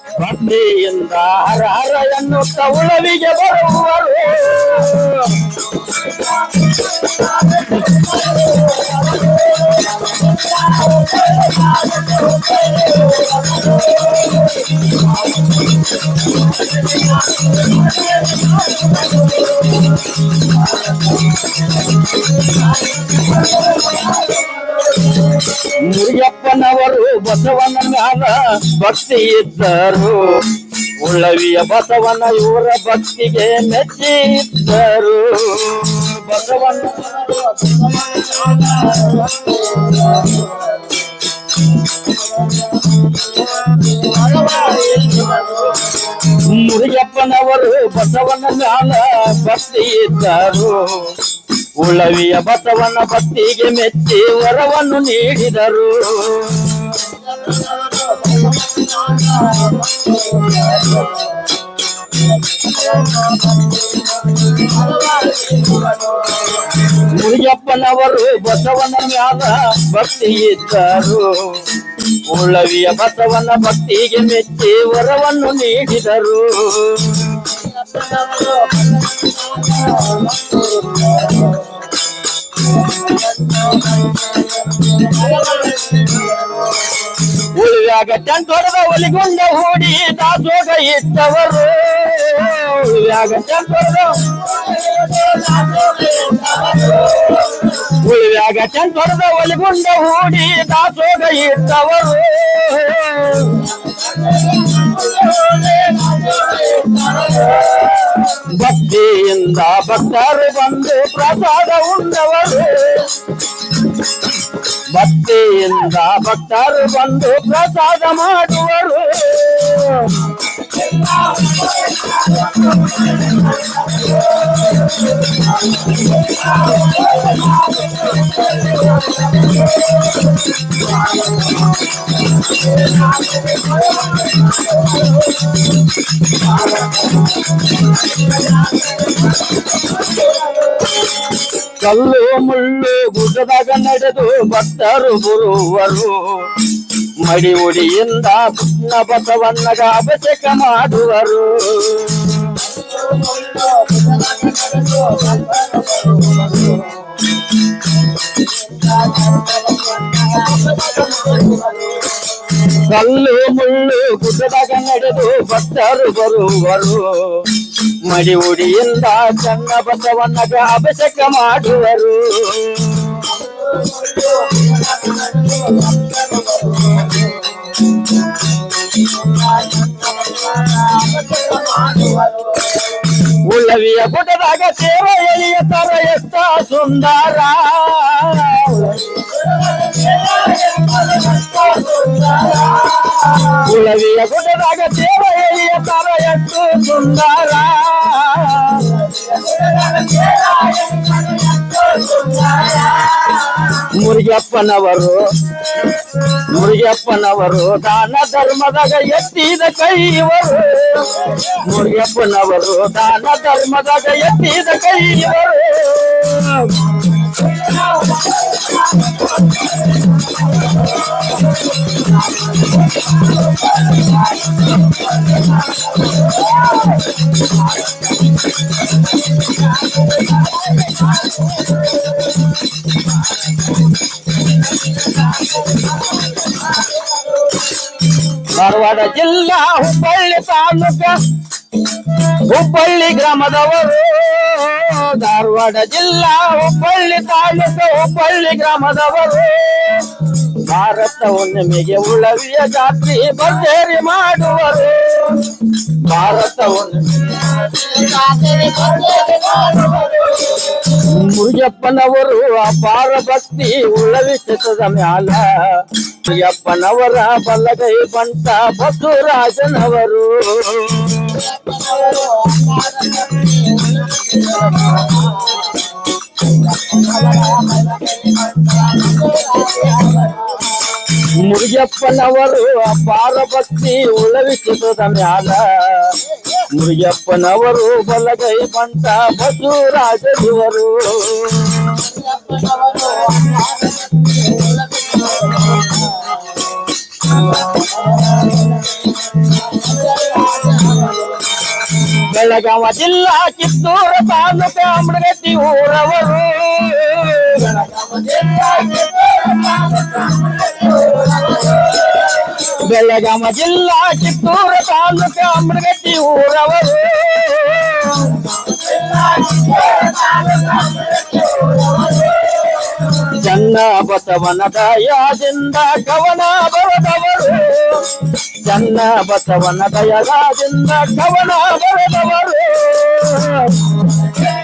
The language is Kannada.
ಭಕ್ತಿಯಿಂದ ಹರ ಹರ ಎನ್ನುತ್ತ ಉಳವಿಗೆ ಬರುವರು ಮುರಿಯಪ್ಪನವರು ಬಸವನ ಮ್ಯಾಲ ಭಕ್ತಿ ಇದ್ದರು. ಉಳ್ಳವಿಯ ಬಸವನ ಇವರ ಭಕ್ತಿಗೆ ಮೆಚ್ಚಿ ಇದ್ದರು. ಬಸವನ ಮುರಿಯಪ್ಪನವರು ಬಸವನ ಮ್ಯಾಲ ಭಕ್ತಿ ಇದ್ದರು. ಉಳವಿಯ ಬಸವನ ಪತ್ತಿಗೆ ಮೆಚ್ಚಿ ವರವನ್ನು ನೀಡಿದರು. ಮುರಿಯಪ್ಪನವರು ಬಸವನ ಮ್ಯಾಲ ಭಕ್ತಿ ಇದ್ದರು. ಉಳವಿಯ ಬಸವನ ಭಕ್ತಿಗೆ ಮೆಚ್ಚಿ ವರವನ್ನು ನೀಡಿದರು. ಉಳಿಯಾಗ ಟೆಂಟೊಡೆದ ಒಲಿಗುಂಡ ಹೂಡಿ ದಾಸೋಗ ಇಟ್ಟವರು ಉಳಿಯಾಗ ಟೆಂಟೊಡೆದ ಉಳಿಯಾಗ ಟೆಂಟೊಡೆದ ಒಲಿಗುಂಡ ಹೂಡಿ ದಾಸೋಗ ಇಟ್ಟವರು ಭಕ್ತಿಯಿಂದ ಭಕ್ತರು ಬಂದು ಪ್ರಸಾದ ಉಂಡವರು ಭಕ್ತಿಯಿಂದ ಭಕ್ತರು ಬಂದು ಪ್ರಸಾದ ಮಾಡುವರು ಕಲ್ಲು ಮುಳ್ಳು ಗುಡ್ಡದಾಗ ನಡೆದು ಭಕ್ತರು ಬರುವರು ಮಡಿ ಉಡಿಯಿಂದ ಕೃಷ್ಣ ಬಸವನ್ನಗ ಅಭಿಷೇಕ ಮಾಡುವರು ಕಲ್ಲು ಮುಳ್ಳು ಗುಡ್ಡದಾಗ ನಡೆದು ಭಕ್ತರು ಬರುವರು. ಮಡಿ ಉಡಿಯಿಂದ ಚನ್ನ ಬಸವನ್ನಗ ಅಭಿಷೇಕ ಮಾಡುವರು. ಉಳ್ಳವಿಯ ಗುಡ್ಡದಾಗ ಸೇವ ಎಲಿಯ ತರ ಎಷ್ಟ ಸುಂದರ ಉಳವಿಯ ಗುಡ್ಡದಾಗ ಸೇವ ಎಲಿಯ ತರ ಎಷ್ಟು ಸುಂದರ ಮುರುಗಪ್ಪನವರು ಮುರುಗಪ್ಪನವರು ದಾನ ಧರ್ಮದಾಗ ಎತ್ತಿದ ಕೈವರು ಮುರುಗಪ್ಪನವರು ದಾನ ಧರ್ಮದಾಗ ಎತ್ತಿದ ಕೈವರು ಧಾರವಾಡ ಜಿಲ್ಲಾ ಹುಬ್ಬಳ್ಳಿ ತಾಲೂಕ, ಹುಬ್ಬಳ್ಳಿ ಗ್ರಾಮದವರು. ಧಾರವಾಡ ಜಿಲ್ಲಾ ಹುಬ್ಬಳ್ಳಿ ತಾಲೂಕ, ಹುಬ್ಬಳ್ಳಿ ಗ್ರಾಮದವರು. ಭಾರತ ಹುಣ್ಣಿಮೆಗೆ ಉಳವಿಯ ಜಾತ್ರೆ ಬಂದೇರಿ ಮಾಡುವರು. ಭಾರತ ಹುಣ್ಣಿಮೆ ಮುರುಗಪ್ಪನವರು ಅಪಾರ ಭಕ್ತಿ ಉಳ್ಳವಿ ಚಿತ್ರದ ಮ್ಯಾಲ ಮುರುಗಪ್ಪನವರ ಬಲ್ಲಗೈ ಬಂಟ ಬಸವರಾಜನವರು ಮುರುಗಪ್ಪನವರು ಅಪಾರ ಭಕ್ತಿ ಉಳ್ಳವಿ ಚಿತ್ರದ ಮ್ಯಾಲ ಮುರುಗಪ್ಪನವರು ಬಲಗೈ ಬಂಟ ಬಸವರಾಜನಿವರು ಬೆಳಗಾವ ಜಿಲ್ಲಾ ಕಿತ್ತೂರು ತಾಲೂಕು ಅಮೃಗತಿ ಊರವರು ಬೆಳಗಾವ ಜಿಲ್ಲಾ ಕಿತ್ತೂರು ತಾಲೂಕು ಅಮೃಗತಿ ಊರವರು ಚನ್ನ ಬಸವನ ದಯಾದಿಂದ ಕವನ ಬರೆದವರು ಚನ್ನ ಬಸವನ ದಯದಿಂದ ಕವನ ಬರೆದವರು